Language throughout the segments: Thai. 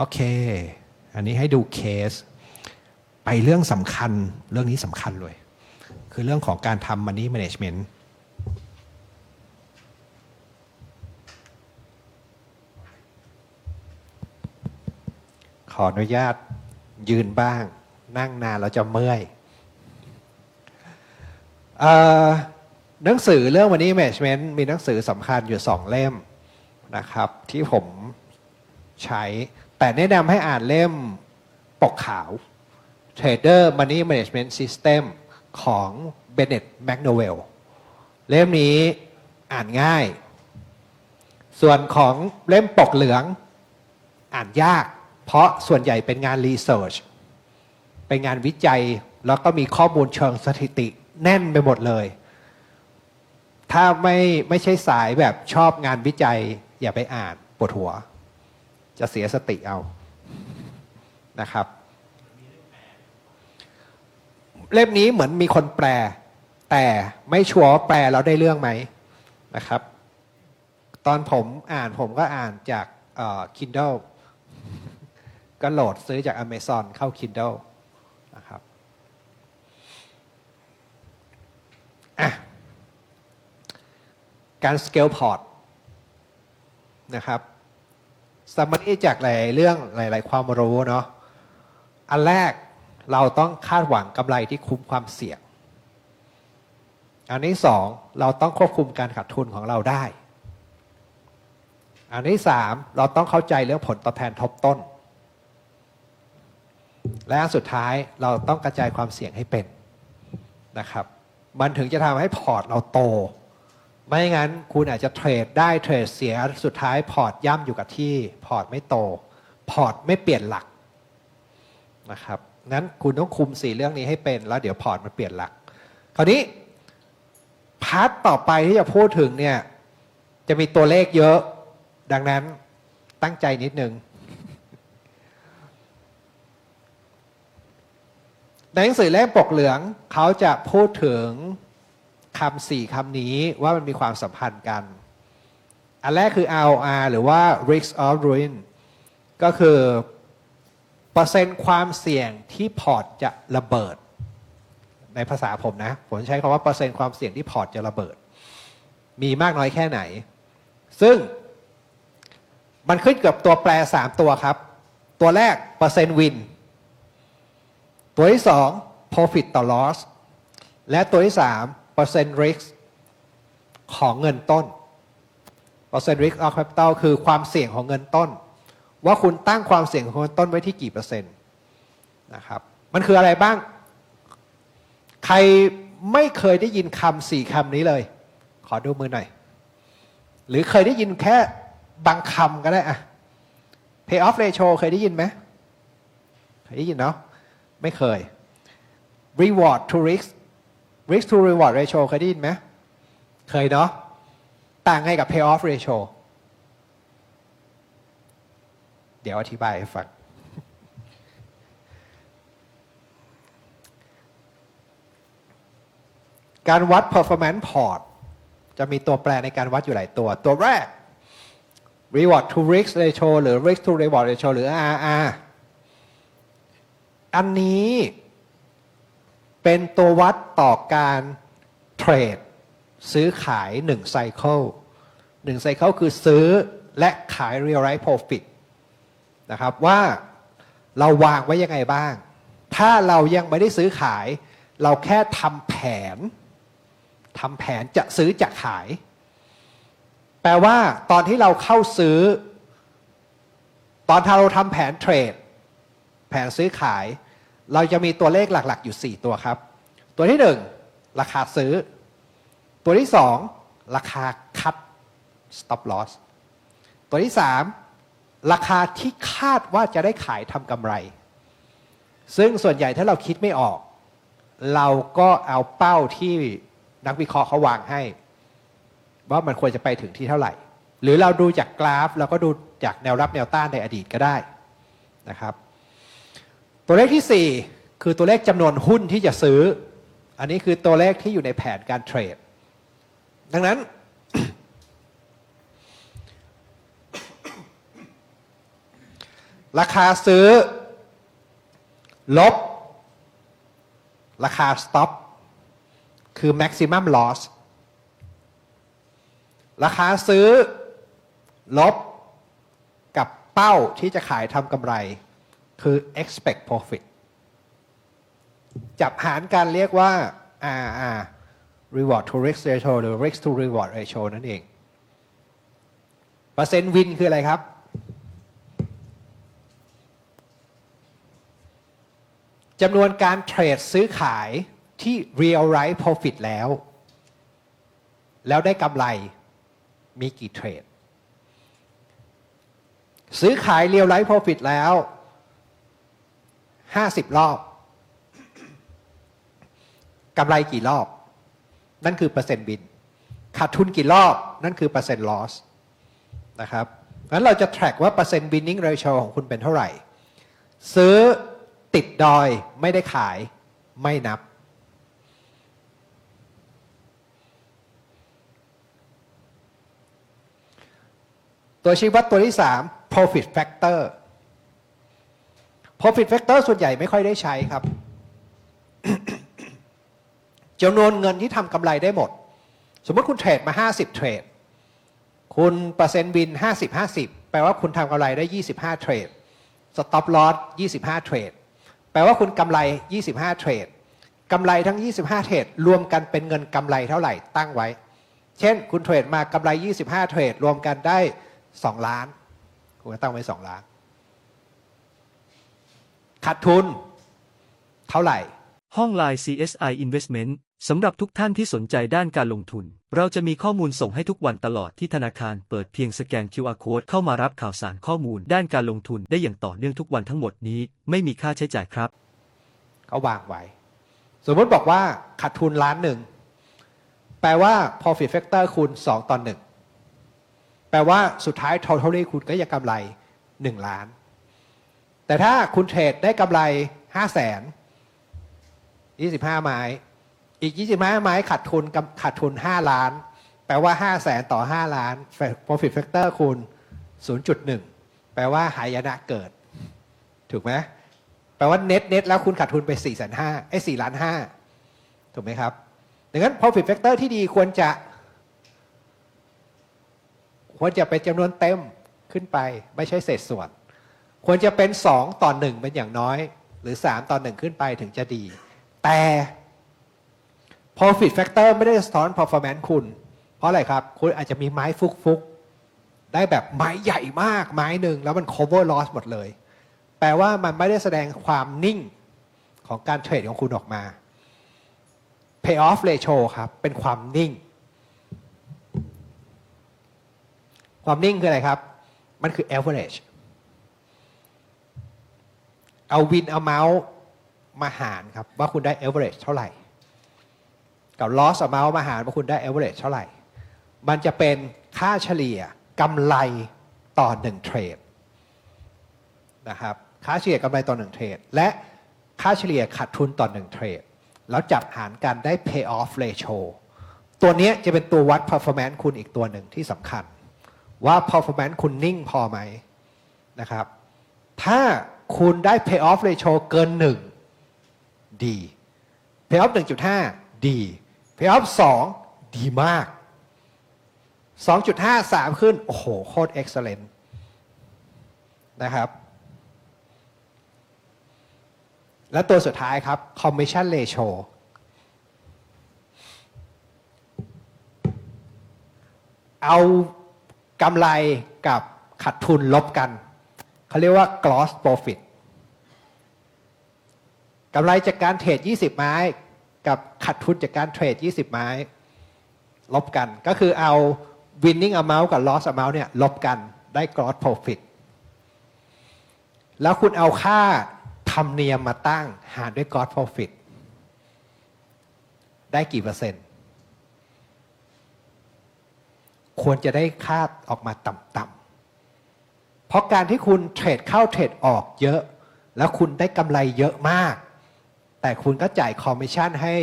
โอเค อันนี้ให้ดูเคส ไปเรื่องสำคัญเรื่องนี้สำคัญเลย คือเรื่องของการทำ Money Management ขออนุญาตยืนบ้าง นั่งนานแล้วจะเมื่อยเอ่อหนังสือเรื่อง Money Management มีหนังสือสำคัญอยู่สองเล่มนะครับ ที่ผมใช้ แต่แนะนำให้อ่านเล่มปกขาว Trader Money Management System ของ Bennett McNowell เล่มนี้อ่านง่าย ส่วนของเล่มปกเหลืองอ่านยาก เพราะส่วนใหญ่เป็นงานรีเสิร์ชเป็นงานวิจัยแล้วก็มีข้อมูลเชิงสถิติแน่นไปหมดเลย ถ้าไม่ไม่ใช่สายแบบชอบงานวิจัยอย่าไปอ่านปวดหัว จะเสียสติเอานะครับ เล่มนี้เหมือนมีคนแปล แต่ไม่ชัวร์แปลแล้วได้เรื่องไหมนะครับ ตอนผมอ่านผมก็อ่านจาก Kindle ก็โหลดซื้อจาก Amazon เข้า Kindle นะครับการ scale port นะครับ สมมติจากหลายเรื่องหลาย ๆ ความรู้เนาะอันแรกเราต้องคาดหวังกำไรที่คุ้มความเสี่ยง อันที่สองเราต้องควบคุมการขาดทุนของเราได้ อันที่สามเราต้องเข้าใจเรื่องผลตอบแทนทบต้น และอันสุดท้ายเราต้องกระจายความเสี่ยงให้เป็นนะครับ มันถึงจะทำให้พอร์ตเราโต ไม่งั้นคุณอาจจะเทรดได้เทรดเสียสุดท้ายพอร์ตย่ำอยู่กับที่พอร์ตไม่โต พอร์ตไม่เปลี่ยนหลักนะครับนั้นคุณต้องคุมสี่เรื่องนี้ให้เป็นแล้วเดี๋ยวพอร์ตมันเปลี่ยนหลัก คราวนี้พาร์ทต่อไปที่จะพูดถึงเนี่ยจะมีตัวเลขเยอะ ดังนั้นตั้งใจนิดนึงในหนังสือเล่มปกเหลืองเขาจะพูดถึง คำสี่คำนี้ว่ามันมีความสัมพันธ์กัน อันแรกคือ ROR หรือว่า risk of ruin ก็คือเปอร์เซ็นต์ความเสี่ยงที่พอร์ตจะระเบิด ในภาษาผมนะ ผมใช้คำว่าเปอร์เซ็นต์ความเสี่ยงที่พอร์ตจะระเบิด มีมากน้อยแค่ไหน ซึ่งมันขึ้นกับตัวแปร 3 ตัวครับ ตัวแรกเปอร์เซ็นต์วิน ตัวที่ 2 profit ต่อ loss และตัวที่ 3 percent risk ของเงินต้น percent risk of capital คือความเสี่ยงของเงินต้น ว่าคุณตั้งความเสี่ยงของเงินต้นไว้ที่กี่เปอร์เซ็นต์นะครับมันคืออะไรบ้าง ใครไม่เคยได้ยินคำสี่คำนี้เลย ขอดูมือหน่อย หรือเคยได้ยินแค่บางคำก็ได้อะ pay off ratio เคยได้ยินไหมเคยได้ยินเนาะไม่เคย reward to risk risk to reward ratio เคยได้ยินไหมเคยเนาะต่างไงกับ pay off ratio เดี๋ยวอธิบายให้ฟัง การวัด performance port จะมีตัวแปรในการวัดอยู่หลายตัว ตัวแรก reward to risk ratio หรือ risk to reward ratio หรือ RR อันนี้ เป็นตัววัดต่อการเทรด ซื้อขาย1ไซเคิล1ไซเคิลคือซื้อและขาย realize profit นะครับว่าเราวางไว้ยังไงบ้าง ถ้าเรายังไม่ได้ซื้อขาย เราแค่ทำแผนทำแผนจะซื้อจะขาย แปลว่าตอนที่เราเข้าซื้อ ตอนที่เราทำแผนเทรด แผนซื้อขาย เราจะมีตัวเลขหลักๆ อยู่ 4 ตัวครับ ตัวที่ 1 ราคาซื้อ ตัวที่ 2 ราคาคัด stop loss ตัวที่ 3 ราคาที่คาดว่าจะได้ขายทำกำไร ซึ่งส่วนใหญ่ถ้าเราคิดไม่ออก เราก็เอาเป้าที่นักวิเคราะห์เขาวางให้ ว่ามันควรจะไปถึงที่เท่าไหร่ หรือเราดูจากกราฟ เราก็ดูจากแนวรับแนวต้านในอดีตก็ได้นะครับ ตัวเลขที่ 4 คือตัวเลขจำนวนหุ้นที่จะซื้อ อันนี้คือตัวเลขที่อยู่ในแผนการเทรด ดังนั้น ราคาซื้อ ลบ ราคา stop คือ maximum loss ราคาซื้อ ลบกับเป้าที่จะขายทำกำไร คือ expect profit จับหารกันเรียกว่า RR reward to risk ratio หรือ risk to reward ratio นั่นเอง เปอร์เซ็นต์วินคืออะไรครับ จำนวนการเทรดซื้อขายที่ realize profit แล้ว แล้วได้กำไรมีกี่เทรด ซื้อขาย realize profit แล้ว 50รอบกำไรกี่รอบ นั่นคือเปอร์เซ็นต์บินขาดทุนกี่รอบ นั่นคือเปอร์เซ็นต์ loss นะครับงั้นเราจะ track ว่าเปอร์เซ็นต์ winning ratio ของคุณเป็นเท่าไหร่ ซื้อติดดอยไม่ได้ขายไม่นับ ตัวชี้วัดตัวที่ 3 profit factor profit factor ส่วนใหญ่ไม่ค่อยได้ใช้ครับจำนวนเงินที่ทำกำไรได้หมด สมมติคุณเทรดมา 50 เทรด คุณเปอร์เซ็นต์บิน 50 50 แปลว่าคุณทำกำไรได้ 25 เทรด stop loss 25 เทรด แปลว่าคุณกำไร 25 เทรดกำไรทั้ง 25 เทรด รวมกันเป็นเงินกำไรเท่าไหร่ตั้งไว้ เช่น คุณเทรดมากำไร 25 เทรด รวมกันได้ 2 ล้าน คุณก็ตั้งไว้ 2 ล้าน ขาดทุน เท่าไหร่ ห้อง Line CSI Investment สำหรับทุกท่านที่สนใจด้านการลงทุน เราจะมีข้อมูลส่งให้ทุกวันตลอดที่ธนาคารเปิดเพียงสแกน QR Code เข้ามารับข่าวสารข้อมูล ด้านการลงทุนได้อย่างต่อเนื่องทุกวันทั้งหมดนี้ ไม่มีค่าใช้จ่ายครับ ก็วางไว้ สมมติบอกว่าขาดทุนล้านหนึ่ง แปลว่า profit factor คูณ 2 ต่อ1แปลว่าสุดท้าย total คุณก็ยังกำไร 1 ล้าน แต่ถ้าคุณเทรดได้กำไร5 0 0แสน25ไม้ อีก25ไม้ขาดทุนขาดทุน5ล้าน แปลว่า5 0 0แสนต่อ5ล้าน profit factor คูณ0.1แปลว่าหายนะเกิด ถูกไหมแปลว่าเน็ตเน็ตแล้วคุณขาดทุนไป4ี่แสนห้าไอ้สี่ล้านห้าถูกไหมครับ ดังนั้น profit factor ที่ดีควรจะ ควรจะเป็นจำนวนเต็มขึ้นไปไม่ใช่เศษส่วน ควรจะเป็น2ต่อ1เป็นอย่างน้อย หรือ3ต่อ1ขึ้นไปถึงจะดี แต่ profit factor ไม่ได้สะท้อน performance คุณ เพราะอะไรครับ คุณอาจจะมีไม้ฟุกๆ ได้แบบไม้ใหญ่มากไม้หนึ่งแล้วมัน cover loss หมดเลย แปลว่ามันไม่ได้แสดงความนิ่งของการเทรดของคุณออกมา payoff ratio ครับ เป็นความนิ่ง ความนิ่งคืออะไรครับ มันคือ average เอา win amount มาหารครับ ว่าคุณได้ average เท่าไหร่ กับ loss amount มาหารว่าคุณได้ average เท่าไหร่ มันจะเป็นค่าเฉลี่ยกำไรต่อหนึ่งเทรดนะครับค่าเฉลี่ยกำไรต่อหนึ่งเทรดและค่าเฉลี่ยขาดทุนต่อหนึ่งเทรดแล้วจับหารกันได้ payoff ratio ตัวนี้จะเป็นตัววัด performance คุณอีกตัวหนึ่งที่สำคัญ ว่า performance คุณนิ่งพอไหมนะครับ ถ้า คุณได้ payoff ratio เกิน 1 ดี payoff 1.5 ดี payoff 2 ดีมาก 2.5 3 ขึ้น โอ้โห โคตร excellent นะครับ และตัวสุดท้ายครับ commission ratio เอากำไรกับขาดทุนลบกัน เขาเรียกว่า gross profit กำไรจากการเทรด 20 ไม้ กับขาดทุนจากการเทรด 20 ไม้ ลบกันก็คือเอา winning amount กับ loss amount เนี่ยลบกันได้ gross profit แล้วคุณเอาค่าธรรมเนียมมาตั้งหารด้วย gross profit ได้กี่เปอร์เซ็นต์ ควรจะได้ค่าออกมาต่ำๆ เพราะการที่คุณเทรดเข้าเทรดออกเยอะ แล้วคุณได้กำไรเยอะมาก แต่คุณก็จ่ายคอมมิชชั่นให้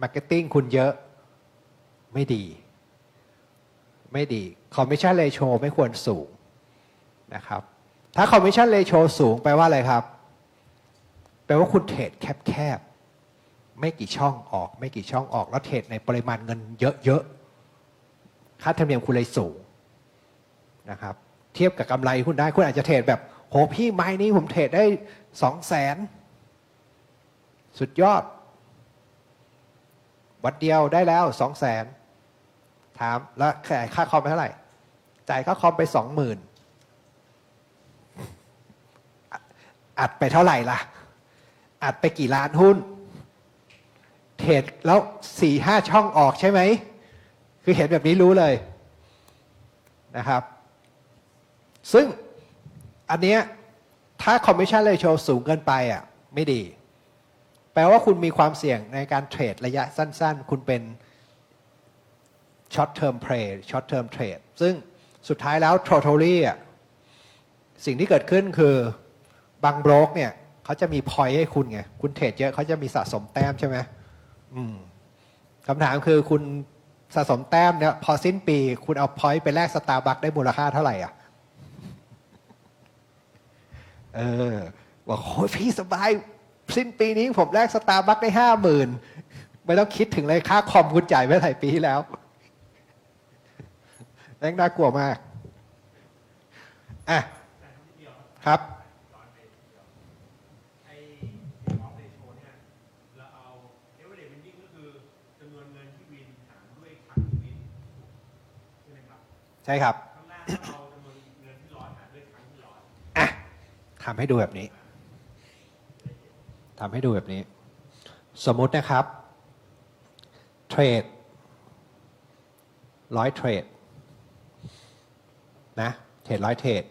มาร์เก็ตติ้งคุณเยอะไม่ดี ไม่ดีคอมมิชชั่นเลโชไม่ควรสูงนะครับ ถ้า commission ratio สูงแปลว่าอะไรครับ แปลว่าคุณเทรดแคบๆ ไม่กี่ช่องออก ไม่กี่ช่องออก แล้วเทรดในปริมาณเงินเยอะๆ ค่าธรรมเนียมคุณเลยสูงนะครับ เทียบกับกำไรคุณได้ คุณอาจจะเทรดแบบ โหพี่ไม้นี้ผมเทรดได้สองแสนสุดยอด วัดเดียวได้แล้วสองแสนถามแล้วจ่ายค่าคอมไปเท่าไหร่ จ่ายค่าคอมไปสองหมื่นอัดไปเท่าไหร่ล่ะ อัดไปกี่ล้านหุ้น เทรดแล้วสี่ห้าช่องออกใช่ไหม คือเห็นแบบนี้รู้เลยนะครับ ซึ่งอันเนี้ยถ้า commission ratio สูงเกินไปอะไม่ดี แปลว่าคุณมีความเสี่ยงในการเทรดระยะสั้น ๆ คุณเป็น short term play short term trade ซึ่งสุดท้ายแล้ว totally อะสิ่งที่เกิดขึ้นคือบางโบรกเนี่ยเขาจะมี point ให้คุณไง คุณเทรดเยอะเขาจะมีสะสมแต้มใช่ไหมอืมคำถามคือคุณสะสมแต้มเนี่ยพอสิ้นปี คุณเอา point ไปแลกสตาร์บัคได้มูลค่าเท่าไหร่อะ เออบอกโอ้ยพี่สบาย สิ้นปีนี้ผมแลกสตาร์บัคได้ห้าหมื่นไม่ต้องคิดถึงเลยค่าคอมคุณจ่ายไปหลายปีที่แล้วแม่งน่ากลัวมาก อะ ครับไอ้ออฟเรโชเนี่ยเราเอาเอเวอเรจมันยิ่งก็คือจำนวนเงินที่วินหารด้วยครั้งที่วินใช่ไหมครับ ทำให้ดูแบบนี้ทำให้ดูแบบนี้ สมมุตินะครับ เทรดร้อยเทรดนะเทรดร้อยเทรด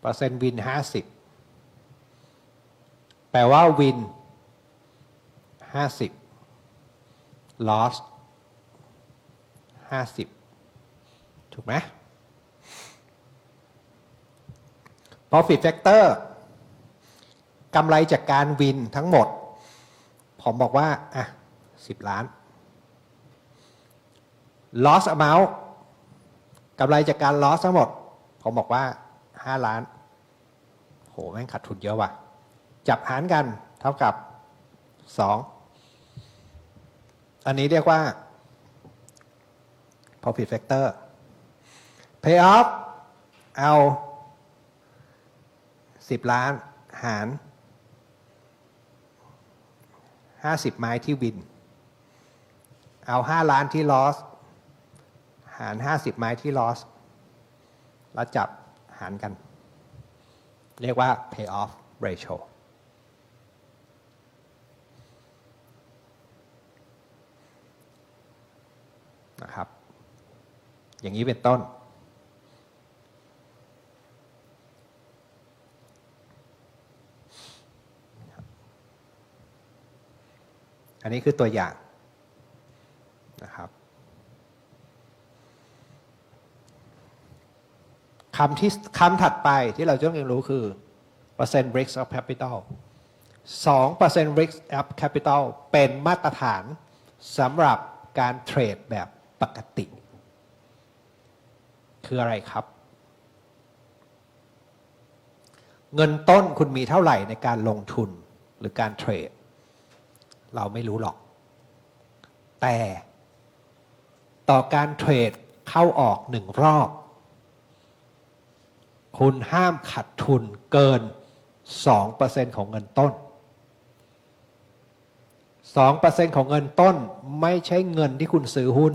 เปอร์เซ็นต์วินห้าสิบแปลว่าวินห้าสิบ loss ห้าสิบถูกไหม profit factor กำไรจากการวินทั้งหมด ผมบอกว่า อะสิบล้าน loss amount กำไรจากการ loss ทั้งหมด ผมบอกว่าห้าล้าน โห แม่งขาดทุนเยอะว่ะ จับหารกันเท่ากับสอง อันนี้เรียกว่า profit factor pay off เอา 10 ล้านหาร 50 ไม้ที่วิน เอา 5 ล้านที่ loss หาร 50 ไม้ที่ loss แล้วจับหารกัน เรียกว่า pay off ratio นะครับ อย่างนี้เป็นต้น อันนี้คือตัวอย่างนะครับคำที่คำถัดไปที่เราจะต้องเรียนรู้คือ percent risk of capital 2% risk of capital เป็นมาตรฐานสำหรับการเทรดแบบปกติ คืออะไรครับ เงินต้นคุณมีเท่าไหร่ในการลงทุนหรือการเทรด เราไม่รู้หรอก แต่ต่อการเทรดเข้าออกหนึ่งรอบ คุณห้ามขัดทุนเกิน 2%ของเงินต้น 2%ของเงินต้นไม่ใช่เงินที่คุณซื้อหุ้น